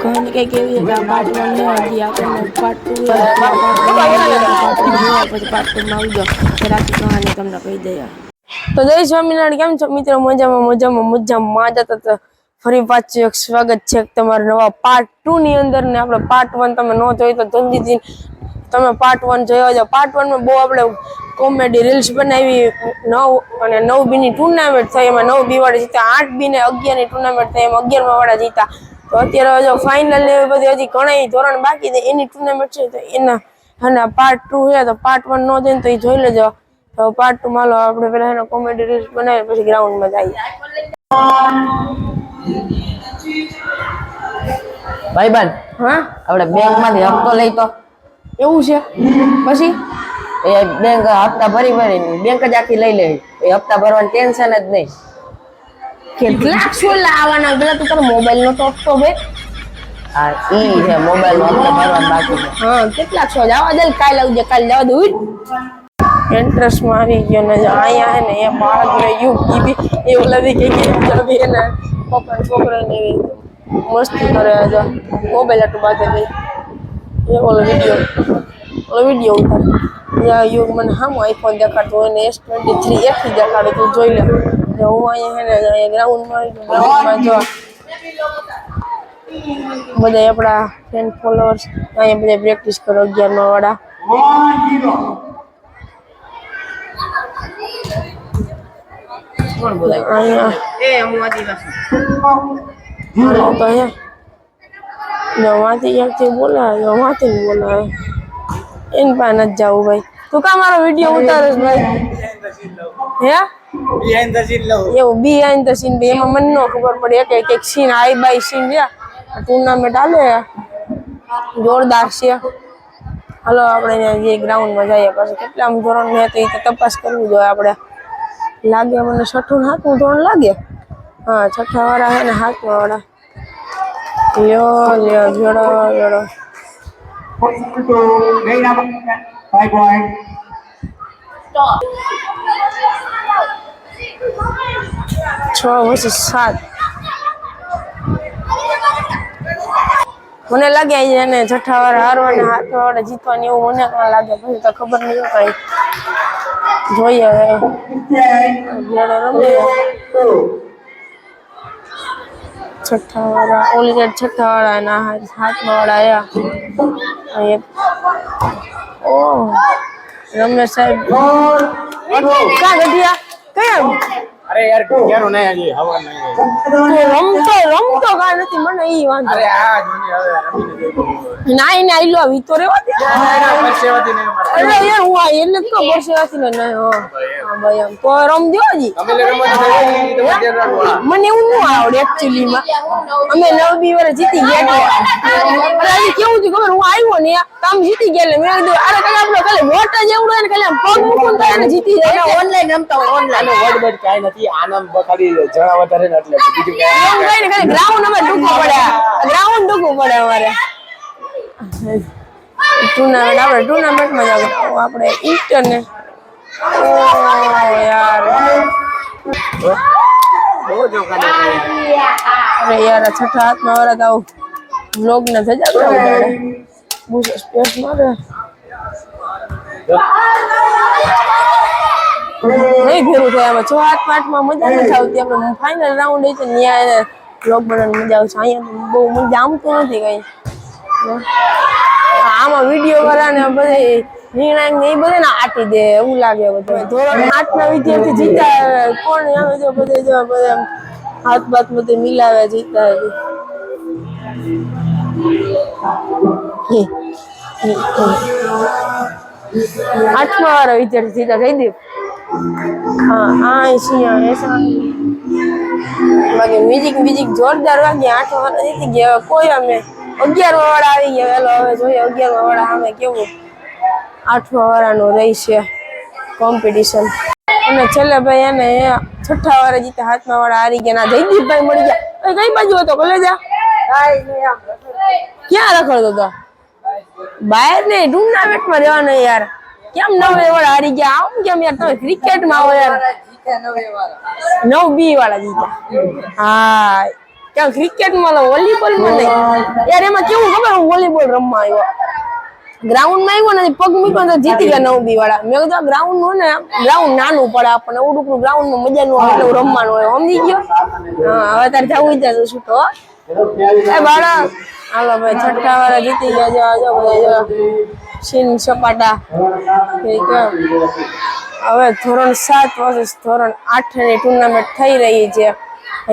કહાની કંઈક એવી કે આ પાર્ટ વન ને હજી આપણને પાર્ટ ટુ પછી પાર્ટ ટુ માં આવી ત્યારે આખી કહાની તમને કહી દઈએ. તો જય સ્વામિનારાયણ, કેમ છો? મિત્રો, મજામાં મજામાં મજામાં જતા તો ફરી પાછું એક સ્વાગત છે તમારા નવા પાર્ટ ટુ ની અંદર ને આપણે પાર્ટ વન તમે ન જોઈ તો જલ્દીથી તમે પાર્ટ વન જોયો છો પાર્ટ વનમાં બહુ આપણે કોમેડી રીલ્સ બનાવી, નવ અને નવ બી ની ટુર્નામેન્ટ થઈ, એમાં નવ બી વાળા જીતા આઠ બી ને અગિયારની ટુર્નામેન્ટ થઈ, એમાં અગિયાર વાળા જીતા તો અત્યારે જો ફાઇનલ ને બધી હજી ઘણા ધોરણ બાકી છે. એની ટુર્નામેન્ટ છે તો એના અને પાર્ટ ટુ છે તો પાર્ટ વન નો જોઈને તો એ જોઈ લેજો. તો પાર્ટ ટુ માં લો આપણે પેલા એનો કોમેડી રીલ્સ બનાવી પછી ગ્રાઉન્ડમાં ભાઈ બન હા? આપણે બેંકમાંથી હપ્તો લઈ તો. એવું છે? પછી? એ બેંક હપ્તા ભરી ભરી બેંક જ આખી લઈ લેવી. એ હપ્તા ભરવાની ટેન્શન જ નહીં. કેટલાક શું લાવવાના પેલા તું તારો મોબાઈલ નો ટોપ તો બે હા ઈ છે મોબાઈલ નો બાકી છે. હા કેટલાક છો જવા દે કાલ આવજે કાલ જવા દે ઉઠ ઇન્ટરેસ્ટમાં આવી ગયો ને અહીંયા હે ને એ બાળક ને યુ બી એ ઓલા બી કે કે જબી હે ને પપ્પા છોકરા ને એવી મસ્તી કરે મોબાઈલ આટલું બાતે ગઈ એ ઓલો વીડિયો ઓલો વીડિયો ઉતાર. યુગ મને હામો આઈફોન દેખાડતો હોય ને એસ ટ્વેન્ટી થ્રી એક જ દેખાડે તું જોઈ લે. જો હું અહીંયા હે ને અહીંયા ગ્રાઉન્ડમાં ગ્રાઉન્ડમાં જો બધા આપણા ફ્રેન્ડ ફોલોઅર્સ અહીંયા બધા પ્રેક્ટિસ કરો અગિયારમાં વાળા તો વાંચી ક્યાંકથી બોલાવે જો વાંચી બોલાવે એની પાસે નથી જવું ભાઈ તું કા મારો વીડિયો ઉતારે ભાઈ? હે? બિહાઇન્ડ ધ સીન લઉં. એવું બિહાઇન્ડ ધ સીન બી એમાં મને ન ખબર પડે. એક એક એક સીન આઈ બાય સીન છે. ટુર્નામેન્ટ હાલે. જોરદાર છે. હલો આપણે જે ગ્રાઉન્ડમાં જઈએ પછી કેટલા ધોરણ ને તો એ તપાસ કરવી જોઈએ આપણે. લાગે મને છઠ્ઠું હાથનું ધોરણ લાગે? હા છઠ્ઠા વાળા હે ને હાથમાં વાળા. લ્યો લ્યો જોડો જોડો. Five point. છ વર્ષ સાત. મને લાગે એને છઠ્ઠા વાર હારવાના હાથમાં વાળા જીતવાની એવું મને પણ લાગે, પછી તો ખબર નહીં કઈ. જોઈએ હવે. છઠ્ઠાવાળા રમે. છઠ્ઠા વાળા, ઓલી છઠ્ઠા વાળા એના હાથ- હાથમાં વાળા આયા. આ એક. ઓ રમેશ સાહેબ. કા ગઢિયા? કયા અરે યાર ક્યાંનું નહીં આજે હવા નહીં. રમતો રમતો કા નથી મને ઈ વાંધો. અરે આ જોની હવે રમીને નાઈ નાઈ લો વિતો રેવા દે પરસેવાથી નહીં અરે યાર હું આ એને તો પરસેવાથી ને નહીં હા. ભાઈ એમ તો રમજો હા. મને એવું ન આવડે એકચ્યુઅલી માં. અમે નવ બી વર્ષ જીતી ગયા એટલે કેવું થયું ખબર? હું આવ્યો ને કામ જીતી ગયા એટલે મેં કીધું અરે કઈ આપણે ખાલી વોટ જ એવું હોય ને ખાલી આમ પગ મૂકું તો એને જીતી જાય. ઓનલાઈન રમતા હોય ઓનલાઈન વડ બડ કાંઈ નથી આનામ ખાલી જણા વધારે ને એટલે બીજું કાંઈ એવું કઈ ને ખાલી ગ્રાઉન્ડ અમારે ટૂંકું પડે ગ્રાઉન્ડ ટૂંકું પડે અમારે. ટુર્નામેન્ટ આપણે ટુર્નામેન્ટમાં જ આપણે ઇન્ટરનેટ અરે યાર છઠ્ઠા હાથમાં વાળા તો આવું બ્લોગ ને સજા જાય બહુ નહીં ભેરું થાય આમાં છ આઠ પાંચમાં મજા નથી આવતી આપણે ફાઇનલ રાઉન્ડ હોય છે ત્યાં એને બ્લોગ બનાવવાની મજા આવશે અહીંયા બહુ મજા તો નથી કઈ આમાં વીડિયો વાળાને બધે નિર્ણાયક ને એ બધે ને આટી દે એવું લાગે બધું. ધોરણ આઠ ના વિદ્યાર્થી જીતા કોણ આવે જો બધે જો બધે હાથ બાથ બધે મિલાવે જીતા આઠમા વાળા વિદ્યાર્થી જીતા જયદીપ? હા આ સિંહ એસા બાકી મ્યુઝિક મ્યુઝિક જોરદાર વાગે આઠ વાળા જીતી ગયા કોઈ અમે અગિયાર વાળા આવી ગયા વેલો હવે જોઈએ અગિયાર વાળા સામે કેવું. આઠમા વાળાનું રહી છે કોમ્પિટિશન અને છેલ્લે ભાઈ એને છઠ્ઠા વાળા જીતા હાથમાં વાળા હારી ગયા જયદીપભાઈ મળી ગયા. કઈ બાજુ હતો કોલેજા? ક્યાં રખડતો હતો? બહાર ને ટુર્નામેન્ટમાં રહેવાનો યાર. કેમ નવે વાળા હારી ગયા? આમ કેમ યાર તમે ક્રિકેટમાં આવો યાર? નવ બી વાળા જીતા હા. ક્યાં ક્રિકેટમાં વોલીબોલમાં નહીં. યાર, એમાં કેવું ખબર વોલીબોલ રમવા આવ્યો? ગ્રાઉન્ડમાં આવ્યો ને પગ મૂક્યો તો જીતી ગયા નવ બી વાળા મેં કીધું ગ્રાઉન્ડનું ને ગ્રાઉન્ડ નાનું પડે આપણને. ઉડુકનું ગ્રાઉન્ડમાં મજા નું આવે રમવાનું હોય. સમજી ગયો? હા, હવે તારે જવું શું તો? એ બાળા, હાલો ભાઈ, છઠ્ઠા વાળા જીતી ગયા જો આજો બધા સીન સપાટા. હવે ધોરણ સાત વર્ષ ધોરણ આઠની ટુર્નામેન્ટ થઈ રહી છે.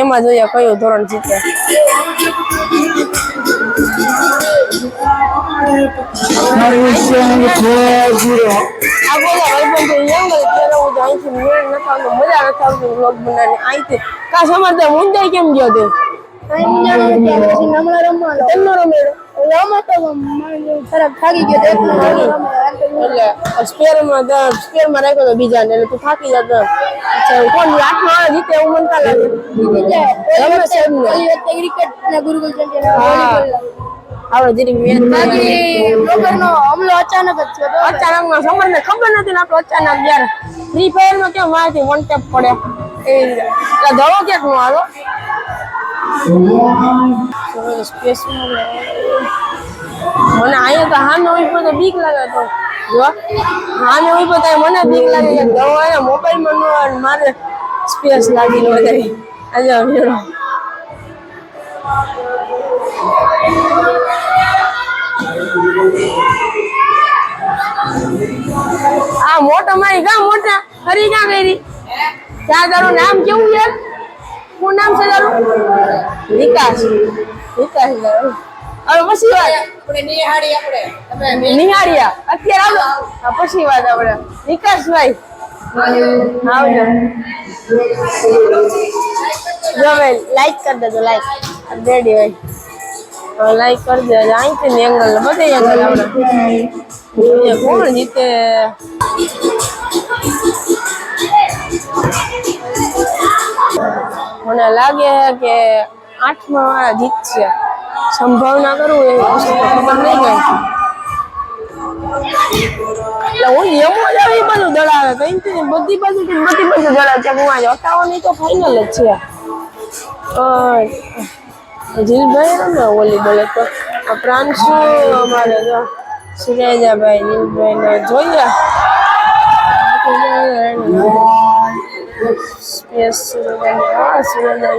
એમાં જોઈએ કયું ધોરણ જીતે. કરે ત્યારે હું તો અહીંથી મેળ નથી આવતો મજા નથી આવતી વ્લોગ બનાવવાની અહીંથી કા સમજતા મુંજાઈ કેમ ગયો. તે એટલે સ્પેરમાં સ્પેરમાં રાખ્યો તો બીજાને એટલે તું થાકી જતો કોણ આઠમાં વાળા જીતે એવું મન કા લાગે. રમે ક્રિકેટ ને ગુરુકુલ આપણે જીરી મેચ હમલો અચાનક જ થયો અચાનકમાં સમર ને ખબર નથી ને આપણે અચાનક જ્યારે ફ્રી ફાયરમાં કેમ મારથી વન ટેપ પડે. એવી રીતે. એટલે ધડો ક્યાંક નો આવ્યો સ્પેસ મને અહીંયા તો હા નવી તો બીક લાગે તો. જો. હાને હોય તો મને બીક લાગે કે દવા હોય મોબાઈલમાં ન નો આવે મારે સ્પેસ લાગી નો જાય આજે મેળો આ મોટો મારી ગા મોટા. ફરી કા કરી. ત્યાં તારું નામ કેવું છે? શું નામ છે તારું? વિકાસ. વિકાસ. હવે પછી વાત. નિહાળ્યા અત્યારે આવો. પછી વાત આપણે. વિકાસભાઈ આવજો. જો ભાઈ લાઈક કરી દેજો લાઈક રેડી ભાઈ લાઈક કરી દેજો અહીંથી ને એંગલ બધે એંગલ આપણે. કોણ જીતે? મને લાગે કે આઠમા વાળા જીતશે. સંભાવના કરું એવી વસ્તુ તો ખબર નહીં કઈ એટલે હું એમો જ આવી બધું દડાવે કઈ થી બધી બાજુ થી બધી બાજુ દડાવે છે હું આજે અટાવાની તો ફાઇનલ જ છે અ, જીલભાઈ રમે વોલીબોલ તો આ પ્રાંશુ અમારે જો સુરેજાભાઈ જીલભાઈ ને જોઈએ સ્પેસ સુરેજા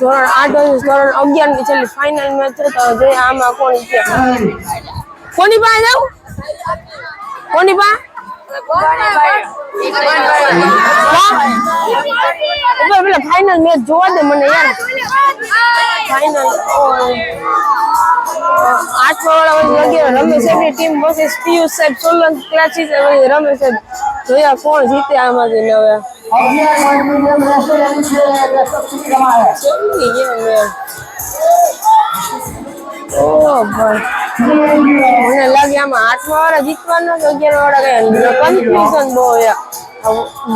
ધોરણ આઠ ધોરણ અગિયારની છેલ્લી ફાઇનલ મેચ છે, તો જોઈએ આમાં કોણ કોની પાસે જાવ કોની પાસે? પેલા ફાઇનલ મેચ જોવા દે મને યાર. ફાઇનલ આઠમા વાળા અગિયાર રમેશ સાહેબની ટીમ વર્સિસ પિયુષ સાહેબ સોલંકી ક્લાસીસ રમેશ સાહેબ જોયા કોણ જીતે આમાંથી ને હવે? સમજી ગયા મેં ઓ ભાઈ મને લાગે આમાં આઠમા વાળા જીતવાના કે અગિયાર વાળા કયા? કન્ફ્યુઝન બહુ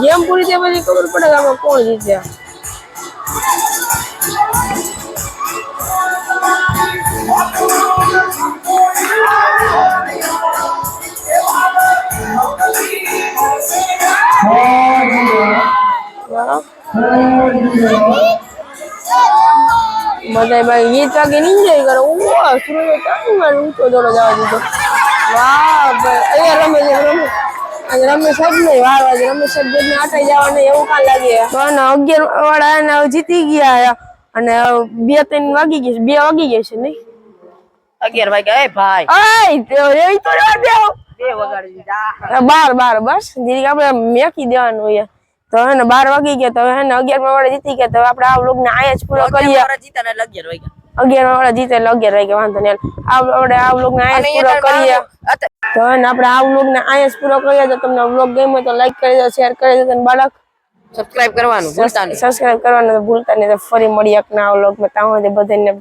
ગેમ પૂરી થયા પછી ખબર પડે કે આમાં કોણ જીત્યા બધા ભાઈ ગીત વાગે એન્જોય કરે. ઓહ સુરજ કાંઈ વાર ઊંચો દોડો જવા દીધો. વાહ ભાઈ. અહીંયા રમે છે રમે. આજે રમેશ સાહેબ નહીં. વાર વાગે રમેશ સાહેબ જેને આટાઈ જવા નહીં. એવું કાં લાગે. અને અગિયાર વાળા એને જીતી ગયા અને બે ત્રણ વાગી ગયા છે. બે વાગી ગયા છે નહીં? અગિયાર વાગ્યા. એ ભાઈ. આય તો રેવી રહેવા દેવો બાર બાર બસ. દીદી આપણે મેકી દેવાનું હોય તો હે ને બાર વાગી ગયા તો હે ને અગિયાર વાળા જીતી ગયા તો હવે આપણે આ લોક ને આયા જ પૂરો કરીએ. જીતા અગિયાર વાળા જીતે એટલે અગિયાર વાગે વાંધો નહીં. આપણે આ વ્લોગ ને આયા જ પૂરો કરીએ. તો હે ને આપણે આ લોક ને આયા જ પૂરો કરીએ. તો તમને વ્લોગ ગમ્યો તો લાઈક કરી દો શેર કરી દો અને બાળક સબસ્ક્રાઇબ કરવાનું ભૂલતા નહીં. સબસ્ક્રાઇબ કરવાનું ભૂલતા નહીં. તો ફરી મળીએ એક નવા વ્લોગમાં. ત્યાં બધાને